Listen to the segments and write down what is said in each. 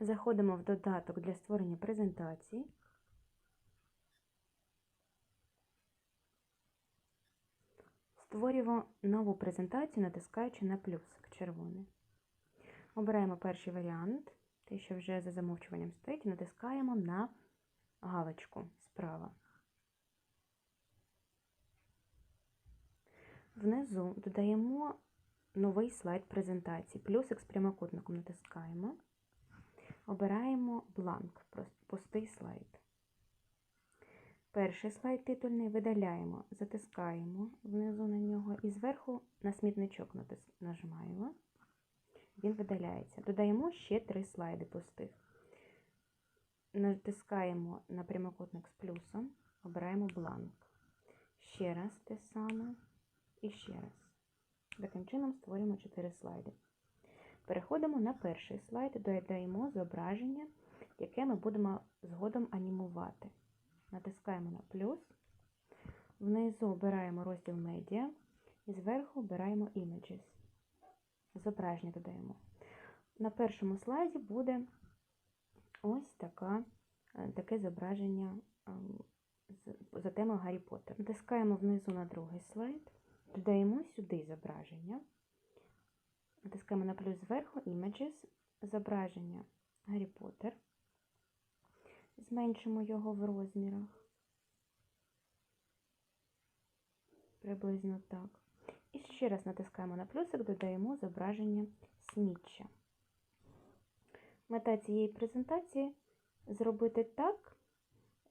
Заходимо в додаток для створення презентації. Створюємо нову презентацію, натискаючи на плюсик червоний. Обираємо перший варіант, те, що вже за замовчуванням стоїть, натискаємо на галочку справа. Внизу додаємо новий слайд презентації. Плюсик з прямокутником натискаємо. Обираємо бланк, пустий слайд. Перший слайд титульний видаляємо, затискаємо внизу на нього і зверху на смітничок нажимаємо. Він видаляється. Додаємо ще три слайди пустих. Натискаємо на прямокутник з плюсом, обираємо бланк. Ще раз те саме і ще раз. Таким чином створюємо 4 слайди. Переходимо на перший слайд, додаємо зображення, яке ми будемо згодом анімувати. Натискаємо на плюс, внизу обираємо розділ медіа і зверху обираємо Images. Зображення додаємо. На першому слайді буде ось така, е, таке зображення ем, за темою Гаррі Поттер. Натискаємо внизу на другий слайд, додаємо сюди зображення. Натискаємо на плюс зверху Images, зображення Гаррі Поттер. Зменшимо його в розмірах. Приблизно так. І ще раз натискаємо на плюсик, додаємо зображення сніччя. Мета цієї презентації зробити так,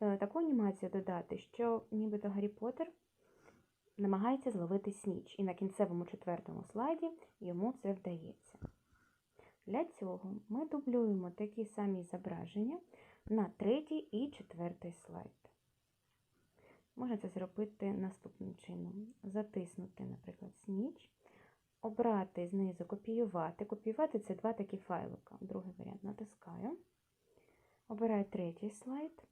е, таку анімацію додати, що нібито Гаррі Поттер намагається зловити сніч. І на кінцевому четвертому слайді йому це вдається. Для цього ми дублюємо такі самі зображення на третій і четвертий слайд. Можна це зробити наступним чином: затиснути, наприклад, сніч, обрати знизу копіювати. Копіювати це два такі файлика. Другий варіант натискаю. Обираю третій слайд,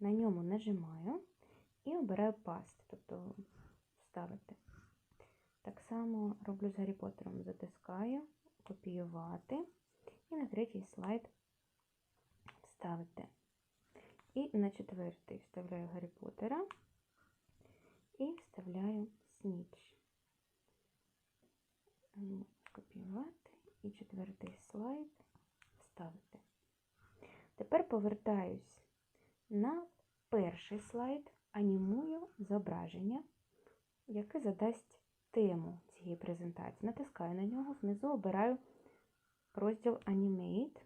на ньому нажимаю і обираю паст, тобто вставити. Так само роблю з Гаррі Поттером. Затискаю, копіювати і на третій слайд вставити. І на четвертий вставляю Гаррі Поттера і вставляю сніч. Копіювати і четвертий слайд вставити. Тепер повертаюсь на перший слайд, анімую зображення, яке задасть тему цієї презентації. Натискаю на нього, внизу обираю розділ Animate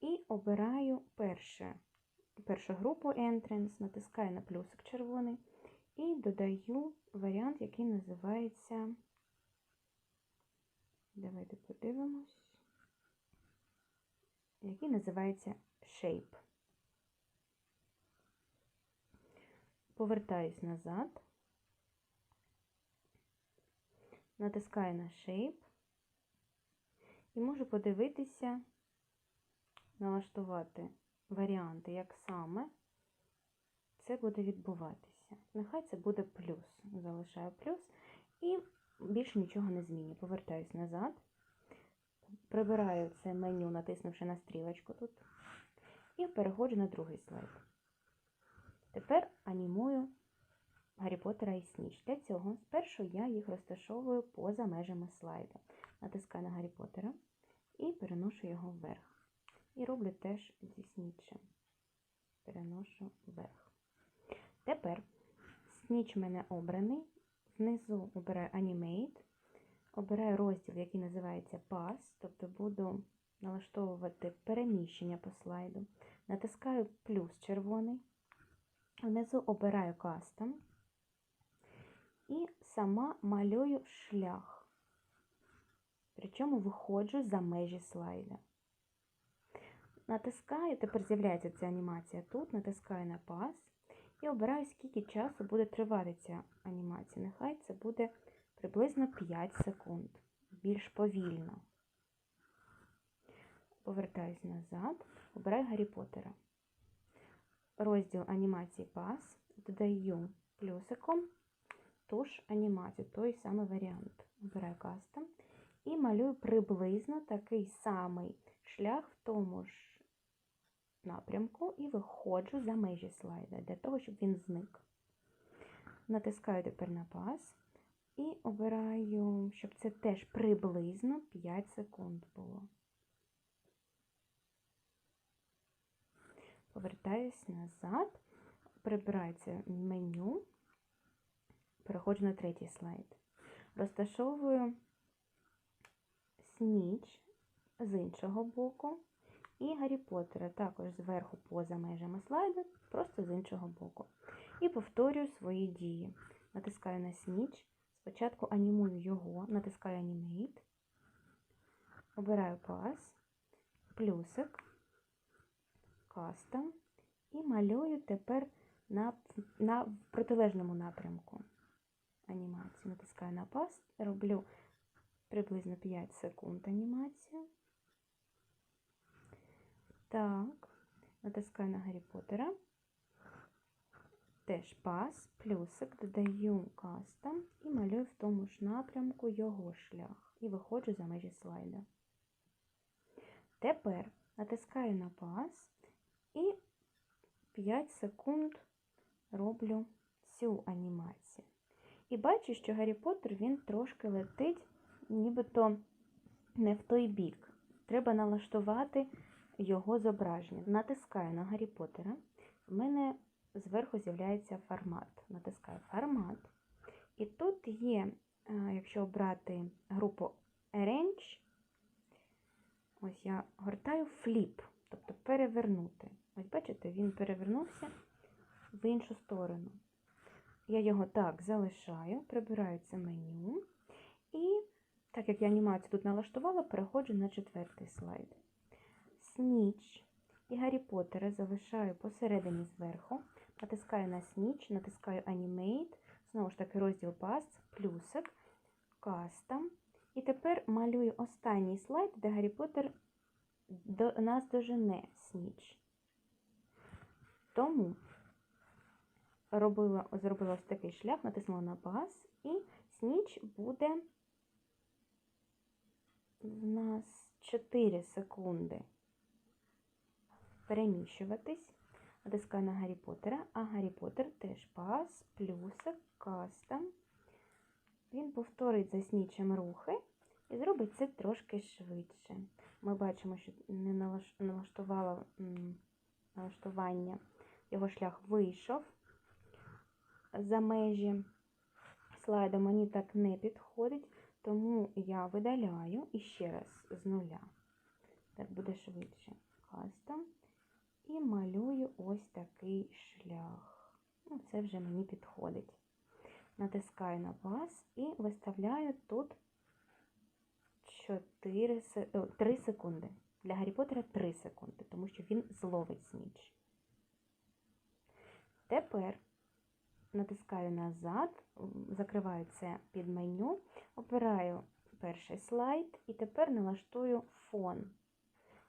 і обираю перше, першу групу Entrance, натискаю на плюсик червоний і додаю варіант, який називається. Давайте подивимось, який називається Shape. Повертаюсь назад, натискаю на Shape і можу подивитися, налаштувати варіанти, як саме це буде відбуватися. Нехай це буде плюс. Залишаю плюс і більше нічого не змінюю. Повертаюсь назад, прибираю це меню, натиснувши на стрілочку тут, і переходжу на другий слайд. Тепер анімую Гаррі Поттера і Сніч. Для цього спершу я їх розташовую поза межами слайду. Натискаю на Гаррі Поттера і переношу його вверх. І роблю теж зі снічем. Переношу вверх. Тепер сніч в мене обраний. Внизу обираю Animate, обираю розділ, який називається Pass, тобто буду налаштовувати переміщення по слайду. Натискаю плюс червоний. Внизу обираю Custom і сама малюю шлях. Причому виходжу за межі слайда. Натискаю, тепер з'являється ця анімація тут, натискаю на пас і обираю, скільки часу буде тривати ця анімація. Нехай це буде приблизно 5 секунд, більш повільно. Повертаюсь назад, обираю Гаррі Поттера. Розділ анімації пас, додаю плюсиком туш анімацію, той самий варіант. Обираю кастом і малюю приблизно такий самий шлях в тому ж напрямку і виходжу за межі слайда для того, щоб він зник. Натискаю тепер на пас і обираю, щоб це теж приблизно 5 секунд було. Повертаюсь назад, прибирається меню, переходжу на третій слайд. Розташовую сніч з іншого боку і Гаррі Поттера також зверху поза межами слайду, просто з іншого боку. І повторюю свої дії. Натискаю на сніч, спочатку анімую його, натискаю Animate, обираю пас, плюсик, кастом і малюю тепер на, на протилежному напрямку анімацію. Натискаю на пас, роблю приблизно 5 секунд анімацію. Так, натискаю на Гаррі Поттера. Теж пас, плюсик, додаю кастом і малюю в тому ж напрямку його шлях. І виходжу за межі слайда. Тепер натискаю на пас і 5 секунд роблю цю анімацію. І бачу, що Гаррі Поттер він трошки летить, нібито не в той бік. Треба налаштувати його зображення. Натискаю на Гаррі Поттера. В мене зверху з'являється формат. Натискаю формат. І тут є, е, якщо обрати групу Arrange, ось я гортаю Flip, тобто перевернути. Ось бачите, він перевернувся в іншу сторону. Я його так залишаю, прибираю це меню. І, так як я анімацію тут налаштувала, переходжу на четвертий слайд. Сніч і Гаррі Поттера залишаю посередині зверху, натискаю на сніч, натискаю Animate, знову ж таки розділ Pass, плюсик, Custom. І тепер малюю останній слайд, де Гаррі Поттер до нас дожене сніч. Тому робила, зробила ось такий шлях, натиснула на пас, і сніч буде в нас 4 секунди переміщуватись. Натискаю на Гаррі Поттера, а Гаррі Поттер теж пас, плюсик, кастом. Він повторить за снічем рухи і зробить це трошки швидше. Ми бачимо, що не налаштувала налаштування, його шлях вийшов за межі слайду, мені так не підходить, тому я видаляю і ще раз з нуля. Так буде швидше. Кастом. І малюю ось такий шлях. Ну, Це вже мені підходить. Натискаю на пас і виставляю тут 4, 3 секунди. Для Гаррі Поттера 3 секунди, тому що він зловить сніч. Тепер натискаю назад, закриваю це під меню, обираю перший слайд і тепер налаштую фон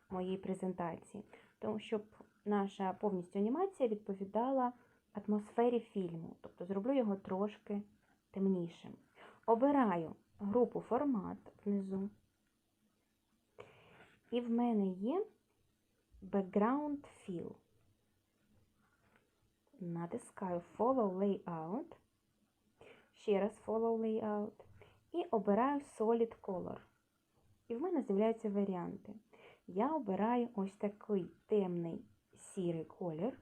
моєї презентації, тому щоб наша повністю анімація відповідала атмосфері фільму, тобто зроблю його трошки темнішим. Обираю групу формат внизу. І в мене є Background Fill. Натискаю Follow Layout, ще раз Follow Layout і обираю Solid Color. І в мене з'являються варіанти. Я обираю ось такий темний сірий колір,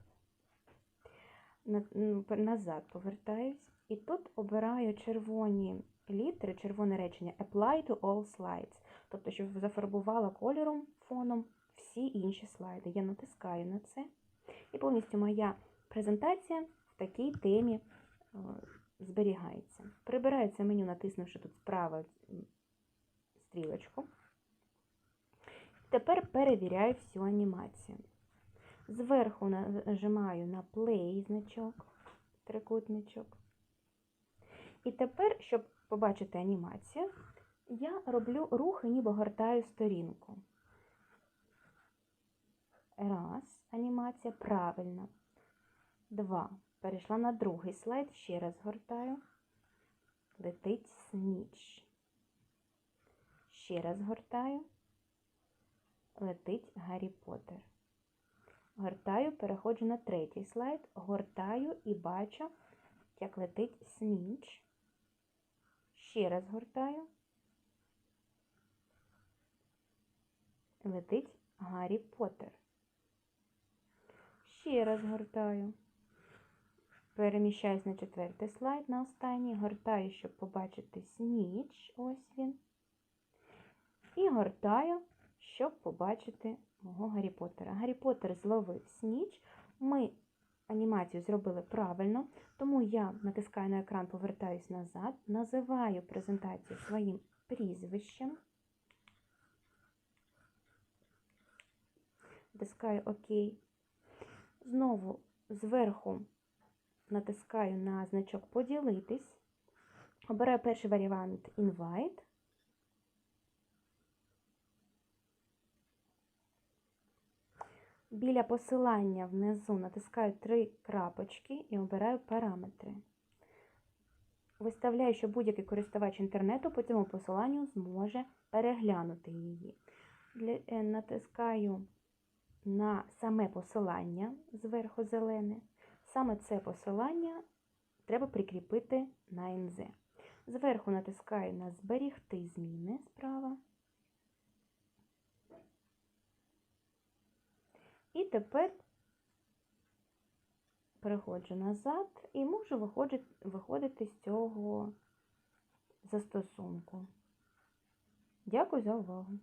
назад повертаюсь, і тут обираю червоні літери, червоне речення Apply to all slides. Тобто, щоб зафарбувала кольором фоном всі інші слайди. Я натискаю на це. І повністю моя презентація в такій темі зберігається. Прибирається меню, натиснувши тут справа стрілочку. Тепер перевіряю всю анімацію. Зверху нажимаю на Play значок, трикутничок. І тепер, щоб побачити анімацію, я роблю рухи, ніби гортаю сторінку. Раз, анімація правильно. Два. Перейшла на другий слайд, ще раз гортаю. Летить сніч. Ще раз гортаю. летить Гаррі Поттер. Гортаю, переходжу на третій слайд, гортаю і бачу, як летить Снінч. Ще раз гортаю. Летить Гаррі Поттер. Ще раз гортаю. Переміщаюсь на четвертий слайд, на останній. Гортаю, щоб побачити сніч. Ось він. І гортаю, щоб побачити мого Гаррі Поттера. Гаррі Поттер зловив сніч. Ми анімацію зробили правильно, тому я натискаю на екран, повертаюсь назад, називаю презентацію своїм прізвищем. Натискаю ОК. Знову зверху натискаю на значок поділитись. Обираю перший варіант Invite. Біля посилання внизу натискаю три крапочки і обираю параметри. Виставляю, що будь-який користувач інтернету по цьому посиланню зможе переглянути її. Е, натискаю на саме посилання зверху зелене. Саме це посилання треба прикріпити на НЗ. Зверху натискаю на Зберігти зміни справа. І тепер переходжу назад і можу виходити, з цього застосунку. Дякую за увагу!